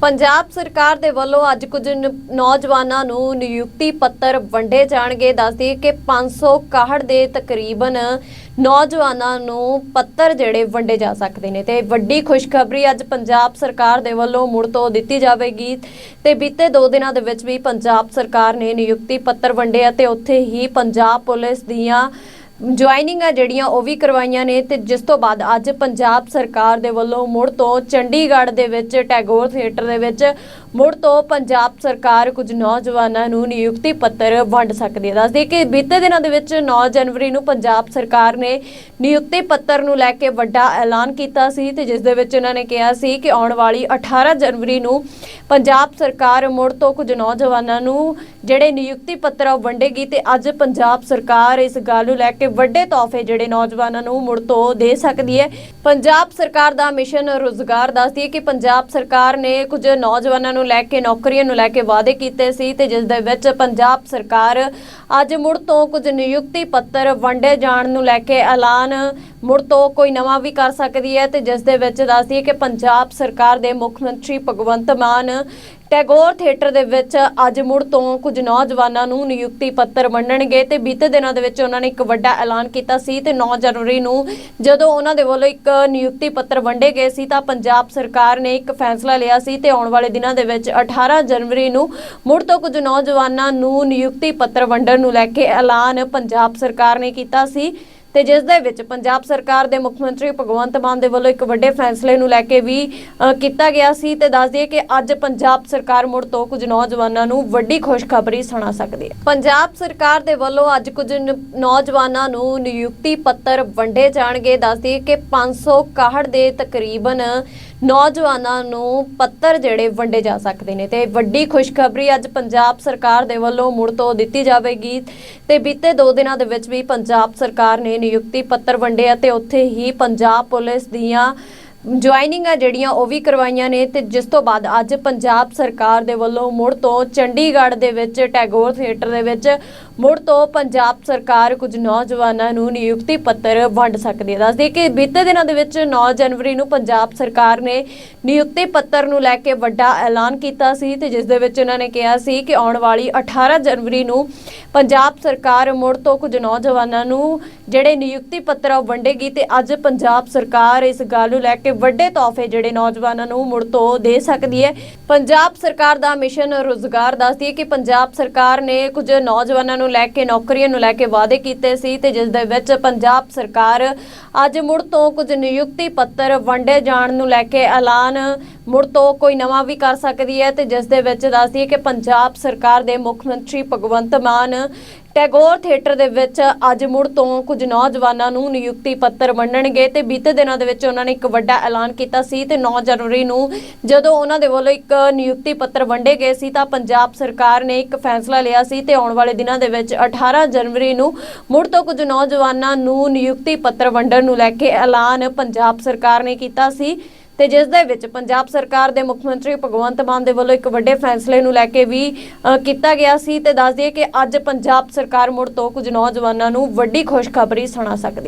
ਪੰਜਾਬ ਸਰਕਾਰ ਦੇ ਵੱਲੋਂ ਅੱਜ ਕੁਝ ਨ- ਨੌਜਵਾਨਾਂ ਨੂੰ ਨਿਯੁਕਤੀ ਪੱਤਰ ਵੰਡੇ ਜਾਣਗੇ। ਦੱਸਦੀ ਕਿ 561 ਦੇ ਤਕਰੀਬਨ ਨੌਜਵਾਨਾਂ ਨੂੰ ਪੱਤਰ ਜਿਹੜੇ ਵੰਡੇ ਜਾ ਸਕਦੇ ਨੇ। ਤੇ ਵੱਡੀ ਖੁਸ਼ਖਬਰੀ ਅੱਜ ਪੰਜਾਬ ਸਰਕਾਰ ਦੇ ਵੱਲੋਂ ਮੁੜ ਤੋਂ ਦਿੱਤੀ ਜਾਵੇਗੀ। ਤੇ ਬੀਤੇ 2 ਦਿਨਾਂ ਦੇ ਵਿੱਚ ਵੀ ਪੰਜਾਬ ਸਰਕਾਰ ਨੇ ਨਿਯੁਕਤੀ ਪੱਤਰ ਵੰਡੇ ਅਤੇ ਉੱਥੇ ਹੀ ਪੰਜਾਬ ਪੁਲਿਸ ਦੀਆਂ ਜੁਆਇਨਿੰਗਾਂ ਜਿਹੜੀਆਂ ਉਹ ਵੀ ਕਰਵਾਈਆਂ ਨੇ ਤੇ ਜਿਸ ਤੋਂ ਬਾਅਦ ਅੱਜ ਪੰਜਾਬ ਸਰਕਾਰ ਦੇ ਵੱਲੋਂ ਮੁੜ ਤੋਂ ਚੰਡੀਗੜ੍ਹ ਦੇ ਵਿੱਚ ਟੈਗੋਰ ਥੀਏਟਰ ਦੇ ਵਿੱਚ ਮੁੜ ਤੋਂ ਪੰਜਾਬ ਸਰਕਾਰ ਕੁਝ ਨੌਜਵਾਨਾਂ ਨੂੰ ਨਿਯੁਕਤੀ ਪੱਤਰ ਵੰਡ ਸਕਦੀ ਹੈ। ਦੱਸਦੀ ਕਿ ਬੀਤੇ ਦਿਨਾਂ ਦੇ ਵਿੱਚ 9 ਜਨਵਰੀ ਨੂੰ ਪੰਜਾਬ ਸਰਕਾਰ ਨੇ ਨਿਯੁਕਤੀ ਪੱਤਰ ਨੂੰ ਲੈ ਕੇ ਵੱਡਾ ਐਲਾਨ ਕੀਤਾ ਸੀ ਤੇ ਜਿਸ ਦੇ ਵਿੱਚ ਉਹਨਾਂ ਨੇ ਕਿਹਾ ਸੀ ਕਿ ਆਉਣ ਵਾਲੀ 18 ਜਨਵਰੀ ਨੂੰ ਪੰਜਾਬ ਸਰਕਾਰ ਮੁੜ ਤੋਂ ਕੁਝ ਨੌਜਵਾਨਾਂ ਨੂੰ ਜਿਹੜੇ ਨਿਯੁਕਤੀ ਪੱਤਰ ਆ ਉਹ ਵੰਡੇਗੀ ਤੇ ਅੱਜ ਪੰਜਾਬ ਸਰਕਾਰ ਇਸ ਗੱਲ ਨੂੰ ਲੈ ਕੇ ਵੱਡੇ ਤੋਹਫੇ ਜਿਹੜੇ ਨੌਜਵਾਨਾਂ ਨੂੰ ਮੁੜ ਤੋਂ ਦੇ ਸਕਦੀ ਹੈ। ਪੰਜਾਬ ਸਰਕਾਰ ਦਾ ਮਿਸ਼ਨ ਰੋਜ਼ਗਾਰ ਦੱਸਦੀ ਹੈ ਕਿ ਪੰਜਾਬ ਸਰਕਾਰ ਨੇ ਕੁਝ ਨੌਜਵਾਨਾਂ ਨੂੰ ਲੈ ਕੇ, ਨੌਕਰੀਆਂ ਨੂੰ ਲੈ ਕੇ ਵਾਅਦੇ ਕੀਤੇ ਸੀ ਤੇ ਜਿਸ ਦੇ ਵਿੱਚ ਪੰਜਾਬ ਸਰਕਾਰ ਅੱਜ ਮੁੜ ਤੋਂ ਕੁਝ ਨਿਯੁਕਤੀ ਪੱਤਰ ਵੰਡੇ ਜਾਣ ਨੂੰ ਲੈ ਕੇ ਐਲਾਨ ਮੁੜ ਤੋਂ ਕੋਈ ਨਵਾਂ ਵੀ ਕਰ ਸਕਦੀ ਹੈ ਤੇ ਜਿਸ ਦੇ ਵਿੱਚ ਦੱਸਦੀ ਹੈ ਕਿ ਪੰਜਾਬ ਸਰਕਾਰ ਦੇ ਮੁੱਖ ਮੰਤਰੀ ਭਗਵੰਤ ਮਾਨ ਟੈਗੋਰ ਥੀਏਟਰ ਦੇ ਵਿੱਚ ਅੱਜ ਮੁੜ ਤੋਂ ਕੁਝ ਨੌਜਵਾਨਾਂ ਨੂੰ ਨਿਯੁਕਤੀ ਪੱਤਰ ਵੰਡਣਗੇ ਤੇ ਬੀਤੇ ਦਿਨਾਂ ਦੇ ਵਿੱਚ ਉਹਨਾਂ ਨੇ ਇੱਕ ਵੱਡਾ ਐਲਾਨ ਕੀਤਾ ਸੀ ਤੇ 9 ਜਨਵਰੀ ਨੂੰ ਜਦੋਂ ਉਹਨਾਂ ਦੇ ਵੱਲੋਂ ਇੱਕ ਨਿਯੁਕਤੀ ਪੱਤਰ ਵੰਡੇ ਗਏ ਸੀ ਤਾਂ ਪੰਜਾਬ ਸਰਕਾਰ ਨੇ ਇੱਕ ਫੈਸਲਾ ਲਿਆ ਸੀ ਤੇ ਆਉਣ ਵਾਲੇ ਦਿਨਾਂ ਦੇ ਵਿੱਚ 18 ਜਨਵਰੀ ਨੂੰ ਮੁੜ ਤੋਂ ਕੁਝ ਨੌਜਵਾਨਾਂ ਨੂੰ ਨਿਯੁਕਤੀ ਪੱਤਰ ਵੰਡਣ ਨੂੰ ਲੈ ਕੇ ਐਲਾਨ ਪੰਜਾਬ ਸਰਕਾਰ ਨੇ ਕੀਤਾ ਸੀ। ਤੇ ਜਿਸ ਦੇ ਵਿੱਚ ਪੰਜਾਬ ਸਰਕਾਰ ਦੇ ਮੁੱਖ ਮੰਤਰੀ ਭਗਵੰਤ ਮਾਨ ਦੇ ਵੱਲੋਂ ਇੱਕ ਵੱਡੇ ਫੈਸਲੇ ਨੂੰ ਲੈ ਕੇ ਵੀ ਕੀਤਾ ਗਿਆ ਸੀ ਤੇ ਦੱਸ ਦਈਏ ਕਿ ਅੱਜ ਪੰਜਾਬ ਸਰਕਾਰ ਮੁੜ ਤੋਂ ਕੁਝ ਨੌਜਵਾਨਾਂ ਨੂੰ ਵੱਡੀ ਖੁਸ਼ਖਬਰੀ ਸੁਣਾ ਸਕਦੀ ਹੈ। ਪੰਜਾਬ ਸਰਕਾਰ ਦੇ ਵੱਲੋਂ ਅੱਜ ਕੁਝ ਨੌਜਵਾਨਾਂ ਨੂੰ ਨਿਯੁਕਤੀ ਪੱਤਰ ਵੰਡੇ ਜਾਣਗੇ। ਦੱਸ ਦਈਏ ਕਿ 561 ਦੇ ਤਕਰੀਬਨ ਨੌਜਵਾਨਾਂ ਨੂੰ ਪੱਤਰ ਜਿਹੜੇ ਵੰਡੇ ਜਾ ਸਕਦੇ ਨੇ ਤੇ ਵੱਡੀ ਖੁਸ਼ਖਬਰੀ ਅੱਜ ਪੰਜਾਬ ਸਰਕਾਰ ਦੇ ਵੱਲੋਂ ਮੁੜ ਤੋਂ ਦਿੱਤੀ ਜਾਵੇਗੀ ਤੇ ਬੀਤੇ 2 ਦਿਨਾਂ ਦੇ ਵਿੱਚ ਵੀ ਪੰਜਾਬ ਸਰਕਾਰ ਨੇ ਨਿਯੁਕਤੀ ਪੱਤਰ ਵੰਡੇ ਅਤੇ ਉੱਥੇ ਹੀ ਪੰਜਾਬ ਪੁਲਿਸ ਦੀਆਂ ਜੁਆਇਨਿੰਗ ਆ ਜਿਹੜੀਆਂ ਉਹ ਵੀ ਕਰਵਾਈਆਂ ਨੇ ਤੇ ਜਿਸ ਤੋਂ ਬਾਅਦ ਅੱਜ ਪੰਜਾਬ ਸਰਕਾਰ ਦੇ ਵੱਲੋਂ ਮੁੜ ਤੋਂ ਚੰਡੀਗੜ੍ਹ ਦੇ ਵਿੱਚ ਟੈਗੋਰ ਥੀਏਟਰ ਦੇ ਵਿੱਚ ਮੁੜ ਤੋਂ ਪੰਜਾਬ ਸਰਕਾਰ ਕੁਝ ਨੌਜਵਾਨਾਂ ਨੂੰ ਨਿਯੁਕਤੀ ਪੱਤਰ ਵੰਡ ਸਕਦੀ ਹੈ। ਦੱਸਦੀ ਕਿ ਬੀਤੇ ਦਿਨਾਂ ਦੇ ਵਿੱਚ 9 ਜਨਵਰੀ ਨੂੰ ਪੰਜਾਬ ਸਰਕਾਰ ਨੇ ਨਿਯੁਕਤੀ ਪੱਤਰ ਨੂੰ ਲੈ ਕੇ ਵੱਡਾ ਐਲਾਨ ਕੀਤਾ ਸੀ ਤੇ ਜਿਸ ਦੇ ਵਿੱਚ ਉਹਨਾਂ ਨੇ ਕਿਹਾ ਸੀ ਕਿ ਆਉਣ ਵਾਲੀ 18 ਜਨਵਰੀ ਨੂੰ ਪੰਜਾਬ ਸਰਕਾਰ ਮੁੜ ਤੋਂ ਕੁਝ ਨੌਜਵਾਨਾਂ ਨੂੰ ਜਿਹੜੇ ਨਿਯੁਕਤੀ ਪੱਤਰ ਆ ਉਹ ਵੰਡੇਗੀ ਤੇ ਅੱਜ ਪੰਜਾਬ ਸਰਕਾਰ ਇਸ ਗੱਲ ਨੂੰ ਲੈ ਕੇ ਵੱਡੇ ਤੋਹਫੇ ਜਿਹੜੇ ਨੌਜਵਾਨਾਂ ਨੂੰ ਮੁੜ ਤੋਂ ਦੇ ਸਕਦੀ ਹੈ। ਪੰਜਾਬ ਸਰਕਾਰ ਦਾ ਮਿਸ਼ਨ ਰੋਜ਼ਗਾਰ ਦੱਸਦੀ ਹੈ ਕਿ ਪੰਜਾਬ ਸਰਕਾਰ ਨੇ ਕੁਝ ਨੌਜਵਾਨਾਂ ਨੂੰ ਲੈ ਕੇ, ਨੌਕਰੀਆਂ ਨੂੰ ਲੈ ਕੇ ਵਾਅਦੇ ਕੀਤੇ ਸੀ ਤੇ ਜਿਸ ਦੇ ਵਿੱਚ ਪੰਜਾਬ ਸਰਕਾਰ ਅੱਜ ਮੁੜ ਤੋਂ ਕੁਝ ਨਿਯੁਕਤੀ ਪੱਤਰ ਵੰਡੇ ਜਾਣ ਨੂੰ ਲੈ ਕੇ ਐਲਾਨ ਮੁੜ ਤੋਂ ਕੋਈ ਨਵਾਂ ਵੀ ਕਰ ਸਕਦੀ ਹੈ ਤੇ ਜਿਸ ਦੇ ਵਿੱਚ ਦੱਸਦੀ ਹੈ ਕਿ ਪੰਜਾਬ ਸਰਕਾਰ ਦੇ ਮੁੱਖ ਮੰਤਰੀ ਭਗਵੰਤ ਮਾਨ ਟੈਗੋਰ ਥੀਏਟਰ ਦੇ ਵਿੱਚ ਅੱਜ ਮੁੜ ਤੋਂ ਕੁਝ ਨੌਜਵਾਨਾਂ ਨੂੰ ਨਿਯੁਕਤੀ ਪੱਤਰ ਵੰਡਣਗੇ ਤੇ ਬੀਤੇ ਦਿਨਾਂ ਦੇ ਵਿੱਚ ਉਹਨਾਂ ਨੇ ਇੱਕ ਵੱਡਾ ਐਲਾਨ ਕੀਤਾ ਸੀ ਤੇ 9 ਜਨਵਰੀ ਨੂੰ ਜਦੋਂ ਉਹਨਾਂ ਦੇ ਵੱਲੋਂ ਇੱਕ ਨਿਯੁਕਤੀ ਪੱਤਰ ਵੰਡੇ ਗਏ ਸੀ ਤਾਂ ਪੰਜਾਬ ਸਰਕਾਰ ਨੇ ਇੱਕ ਫੈਸਲਾ ਲਿਆ ਸੀ ਤੇ ਆਉਣ ਵਾਲੇ ਦਿਨਾਂ ਦੇ ਵਿੱਚ 18 ਜਨਵਰੀ ਨੂੰ ਮੁੜ ਤੋਂ ਕੁਝ ਨੌਜਵਾਨਾਂ ਨੂੰ ਨਿਯੁਕਤੀ ਪੱਤਰ ਵੰਡਣ ਨੂੰ ਲੈ ਕੇ ਐਲਾਨ ਪੰਜਾਬ ਸਰਕਾਰ ਨੇ ਕੀਤਾ ਸੀ। ਤੇ ਜਿਸ ਦੇ ਵਿੱਚ ਪੰਜਾਬ ਸਰਕਾਰ ਦੇ ਮੁੱਖ ਮੰਤਰੀ ਭਗਵੰਤ ਮਾਨ ਦੇ ਵੱਲੋਂ ਇੱਕ ਵੱਡੇ ਫੈਸਲੇ ਨੂੰ ਲੈ ਕੇ ਵੀ ਕੀਤਾ ਗਿਆ ਸੀ ਤੇ ਦੱਸ ਦਈਏ ਕਿ ਅੱਜ ਪੰਜਾਬ ਸਰਕਾਰ ਮੁੜ ਤੋਂ ਕੁਝ ਨੌਜਵਾਨਾਂ ਨੂੰ ਵੱਡੀ ਖੁਸ਼ਖਬਰੀ ਸੁਣਾ ਸਕਦੀ